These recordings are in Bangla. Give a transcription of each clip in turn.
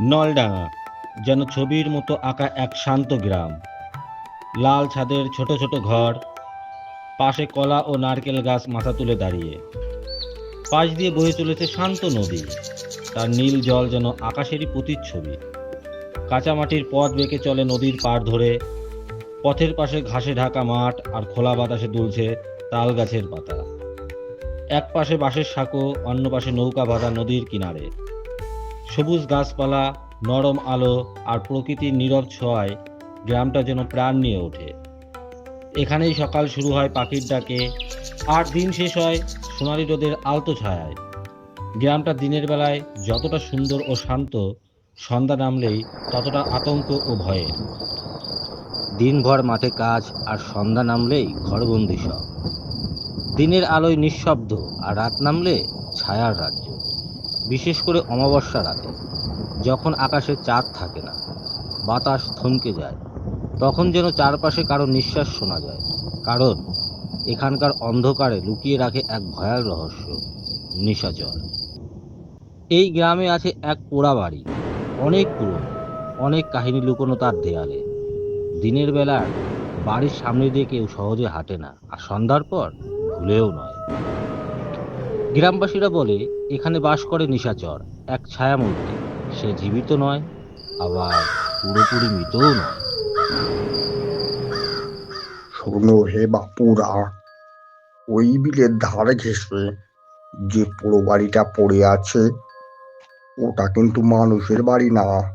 নলডাঙা, যেন ছবির মতো আঁকা এক শান্ত গ্রাম। লাল ছাদের ছোট ছোট ঘর, পাশে কলা ও নারকেল গাছ মাথা তুলে দাঁড়িয়ে। পাশ দিয়ে বয়ে চলেছে শান্ত নদী। তার নীল জল যেন আকাশেরই প্রতিচ্ছবি। কাঁচা মাটির পথ বেঁকে চলে নদীর পাড় ধরে। পথের পাশে ঘাসে ঢাকা মাঠ আর খোলা বাতাসে দুলছে তাল গাছের পাতা। এক পাশে বাঁশের সাঁকো, অন্য পাশে নৌকা বাঁধা নদীর কিনারে। সবুজ গাছপালা, নরম আলো আর প্রকৃতির নীরব ছোঁয়ায় গ্রামটা যেন প্রাণ নিয়ে ওঠে। এখানেই সকাল শুরু হয় পাখির ডাকে, আর দিন শেষ হয় সোনালি রোদের আলতো ছায়ায়। গ্রামটা দিনের বেলায় যতটা সুন্দর ও শান্ত, সন্ধ্যা নামলেই ততটা আতঙ্ক ও ভয়ের দিনভর মাঠে কাজ আর সন্ধ্যা নামলেই ঘরবন্দি সব। দিনের আলোয় নিঃশব্দ আর রাত নামলে ছায়ার রাজ্য। বিশেষ করে অমাবস্যা রাতে, যখন আকাশে চাঁদ থাকে না, বাতাস থমকে যায়, তখন যেন চারপাশে কারও নিঃশ্বাস শোনা যায়। কারণ এখানকার অন্ধকারে লুকিয়ে রাখে এক ভয়াল রহস্য, নিশাচর। এই গ্রামে আছে এক পোড়া বাড়ি, অনেক পুরনো, অনেক কাহিনী লুকোনো তার দেয়ালে। দিনের বেলার বাড়ির সামনে দিয়ে কেউ সহজে হাঁটে না, আর সন্ধ্যার পর ভুলেও নয়। গ্রামবাসীরা বলে, এখানে বাস করে নিশাচর, এক ছায়ামূর্তি। সে জীবিত নয়, আবার পুরোপুরি মৃতও নয়। শোনো হে বাপুরা, ওই বিলের ধারে ঘেসে যে পুরো বাড়িটা পড়ে আছে, ওটা কিন্তু মানুষের বাড়ি না।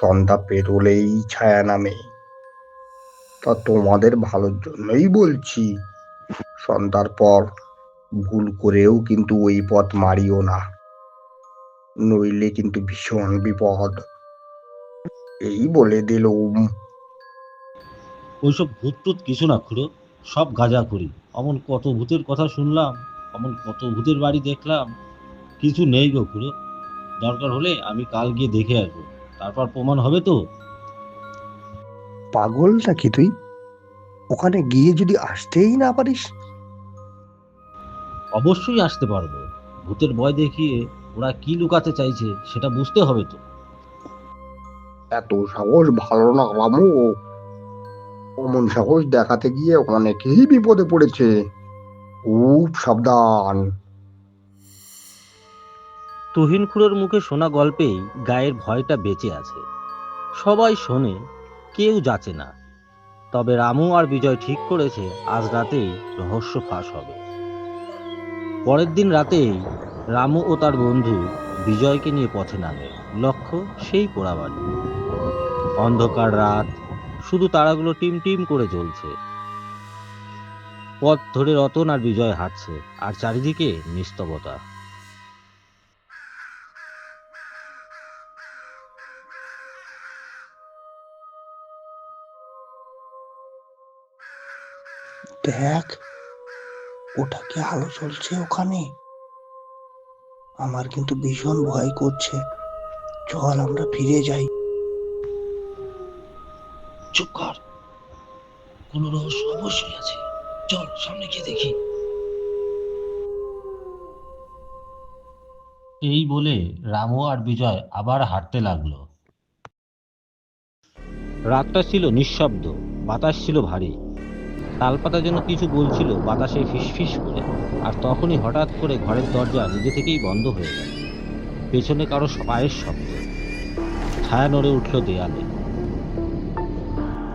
সন্ধ্যা পেরোলেই ছায়া নামে। তা তোমাদের ভালোর জন্যই বলছি, সন্ধ্যার পর ভুল করেও কিন্তু ওই পথ মারিও না। নইলে কিন্তু ভীষণ বিপদ। এই বলে দিলুম ওইসব ভূত টুত কিছু না খুড়ো সব গাঁজা করি অমন কত ভূতের কথা শুনলাম অমন কত ভূতের বাড়ি দেখলাম। কিছু নেই গো খুড়ো দরকার হলে আমি কাল গিয়ে দেখে আসব। তারপর প্রমাণ হবে তো। পাগল নাকি তুই? ওখানে গিয়ে যদি আসতেই না পারিস অবশ্যই আসতে পারব। ভূতের ভয় দেখিয়ে ওরা কি লুকাতে চাইছে সেটা বুঝতে হবে তো। এত সাহস ভালো না রামু অমন সাহস দেখাতে গিয়ে অনেকেই বিপদে পড়েছে? খুব সাবধান। তুহিন খুড়োর মুখে শোনা গল্পেই গায়ের ভয়টা বেঁচে আছে। সবাই শোনে কেউ যাচে না। তবে রামু আর বিজয় ঠিক করেছে আজ রাতেই রহস্য ফাঁস হবে। পরের দিন রাতেই রামু ও তার বন্ধু বিজয়কে নিয়ে পথে নামে। লক্ষ্য সেই পোড়াবাড়ি অন্ধকার রাত, শুধু তারাগুলো টিম টিম করে জ্বলছে। পথ ধরে রতন আর বিজয় হাঁটছে, আর চারিদিকে নিস্তবতা দেখ ওটা কি আলো চলছে ওখানে? আমার কিন্তু ভীষণ ভয় করছে। চল আমরা ফিরে যাই। চুপ কর। কোনো রহস্য অবশ্যই আছে। চল সামনে গিয়ে দেখি। এই বলে রামু আর বিজয় আবার হাঁটতে লাগল। রাতটা ছিল নিঃশব্দ বাতাস ছিল ভারী। তালপাতা যেন কিছু বলছিল বাতাসে ফিসফিস করে। আর তখনই হঠাৎ করে ঘরের দরজা নিজে থেকেই বন্ধ হয়ে গেল। পেছনে কারও পায়ের শব্দ। ছায়া নড়ে উঠল দেয়ালে।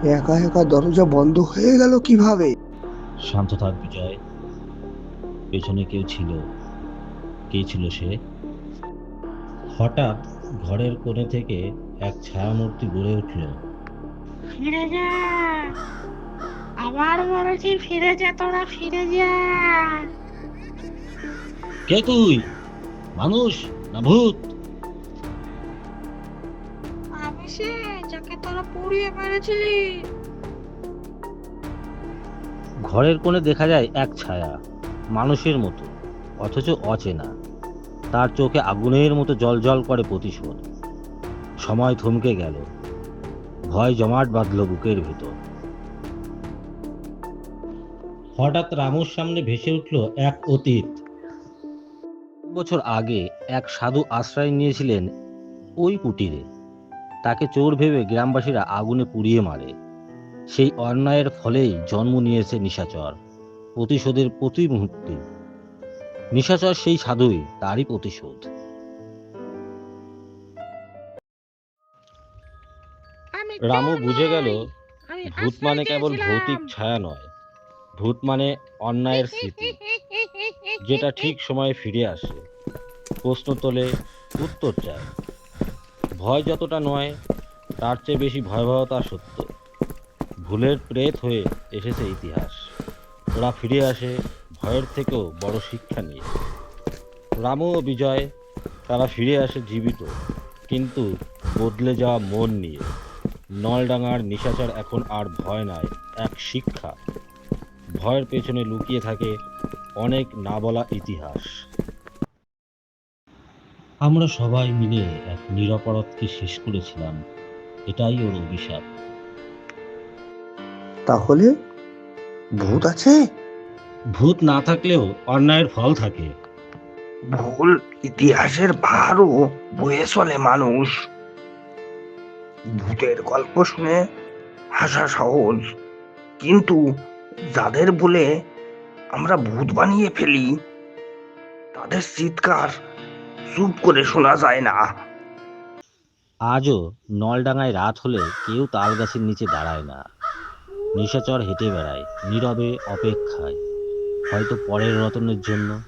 একা একা দরজা বন্ধ হয়ে গেল কীভাবে? শান্ত থাক বিজয়। পেছনে কেউ ছিল। কে ছিল সে? হঠাৎ ঘরের কোণে থেকে এক ছায়ামূর্তি গড়ে উঠল। ফিরে যা আবার বলেছি ফিরে যা তোরা ফিরে যা। কে তুই? মানুষ না ভূত? আমি সে যাকে তোরা পুড়িয়ে মেরেছিলি। ঘরের কোণে দেখা যায় এক ছায়া মানুষের মতো অথচ অচেনা। তার চোখে আগুনের মতো জল করে প্রতিশোধ। সময় থমকে গেল। ভয় জমাট বাঁধল বুকের ভেতর। হঠাৎ রামুর সামনে ভেসে উঠল এক অতীত। বছর আগে এক সাধু আশ্রয় নিয়েছিলেন ওই কুটিরে। তাকে চোর ভেবে গ্রামবাসীরা আগুনে পুড়িয়ে মারে। সেই অন্যায়ের ফলেই জন্ম নিয়েছে নিশাচর প্রতিশোধের প্রতি মুহূর্তে নিশাচর সেই সাধুই তারই প্রতিশোধ। রামু বুঝে গেল ভূত মানে কেবল ভৌতিক ছায়া নয়। ভূত মানে অন্যায়ের স্মৃতি, যেটা ঠিক সময়ে ফিরে আসে। প্রশ্ন তোলে, উত্তর চায়। ভয় যতটা নয়, তার চেয়ে বেশি ভয়াবহতা সত্য। ভুলের প্রেত হয়ে এসেছে ইতিহাস। ওরা ফিরে আসে ভয়ের থেকেও বড় শিক্ষা নিয়ে। রামু ও বিজয়, তারা ফিরে আসে জীবিত, কিন্তু বদলে যাওয়া মন নিয়ে। নলডাঙার নিশাচার এখন আর ভয় নয় এক শিক্ষা। ভয়ের পেছনে লুকিয়ে থাকে অনেক না বলা ইতিহাস। আমরা সবাই মিলে এক নিরপরাধকে শেষ করেছিলাম। এটাই ওর অভিশাপ। তাহলে ভূত আছে? ভূত না থাকলেও অন্যায়ের ফল থাকে। ভুল ইতিহাসের ভারও বয়ে চলে মানুষ। ভূতের গল্প শুনে হাসা সহজ কিন্তু যাদের বলে আমরা ভূত বানিয়ে ফেলি, তাদের চিৎকার চুপ করে শোনা যায় না। আজও নলডাঙায় রাত হলে কেউ তাল গাছের নিচে দাঁড়ায় না। নিশাচর হেঁটে বেড়ায়, নীরবে অপেক্ষায়। হয়তো পরের রতনের জন্য